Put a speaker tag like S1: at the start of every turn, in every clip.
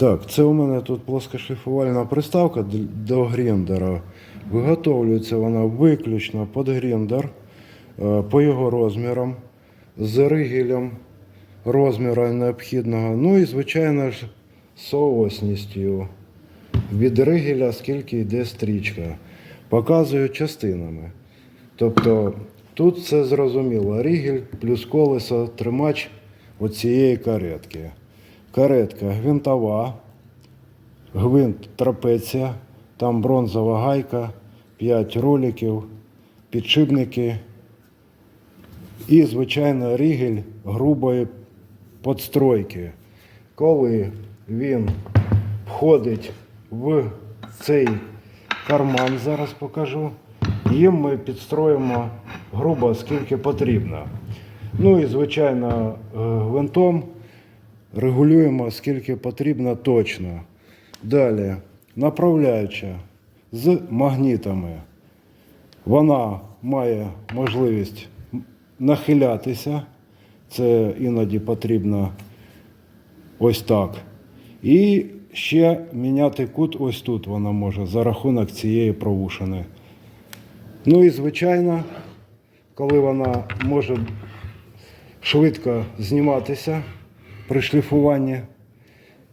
S1: Так, це у мене тут плоскошліфувальна приставка до гріндера. Виготовлюється вона виключно під гріндер е, по його розмірам, з ригелем розміру необхідного. Ну і, звичайно ж, соосністю від ригеля, скільки йде стрічка. Показую частинами. Тобто тут все зрозуміло. Рігель плюс колесо, тримач оцієї каретки. Каретка гвинтова, гвинт трапеція, там бронзова гайка, 5 роликів, підшипники і, звичайно, рігель грубої подстройки. Коли він входить в цей карман, зараз покажу, їм ми підстроїмо грубо скільки потрібно. Ну і, звичайно, е, гвинтом регулюємо скільки потрібно точно. Далі, направляюча з магнітами. Вона має можливість нахилятися. Це іноді потрібно ось так. І ще міняти кут ось тут вона може за рахунок цієї провушини. Ну і звичайно, коли вона може швидко зніматися при шліфуванні.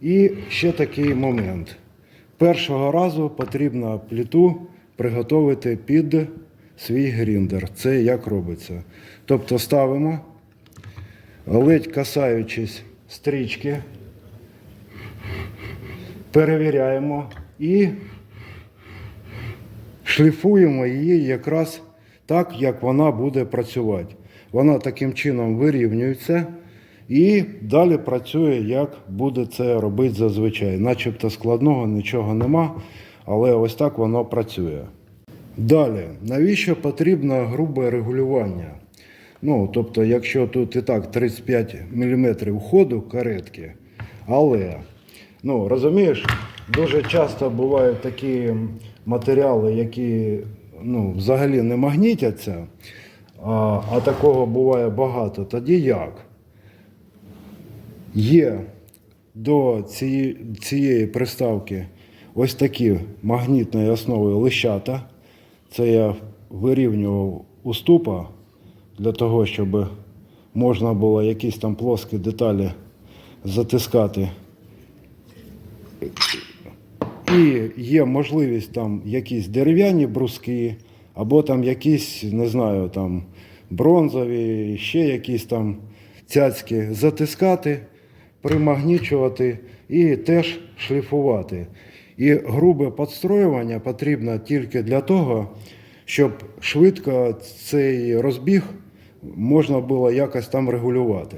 S1: І ще такий момент. Першого разу потрібно пліту приготувати під свій гріндер. Це як робиться. Тобто ставимо, ледь касаючись стрічки, перевіряємо і шліфуємо її якраз так, як вона буде працювати. Вона таким чином вирівнюється і далі працює, як буде це робити зазвичай. Начебто складного нічого нема, але ось так воно працює. Далі, навіщо потрібно грубе регулювання? Ну, тобто, якщо тут і так 35 мм ходу каретки, але, ну, розумієш, дуже часто бувають такі матеріали, які ну, взагалі не магнітяться, а, а такого буває багато. Тоді як? Є до цієї, цієї приставки ось такі магнітної основи лищата. Це я вирівнював уступа для того, щоб можна було якісь там плоскі деталі затискати. І є можливість там якісь дерев'яні бруски, або там якісь, не знаю, там бронзові, ще якісь там цяцьки затискати, примагнічувати і теж шліфувати. І грубе підстроювання потрібно тільки для того, щоб швидко цей розбіг можна було якось там регулювати.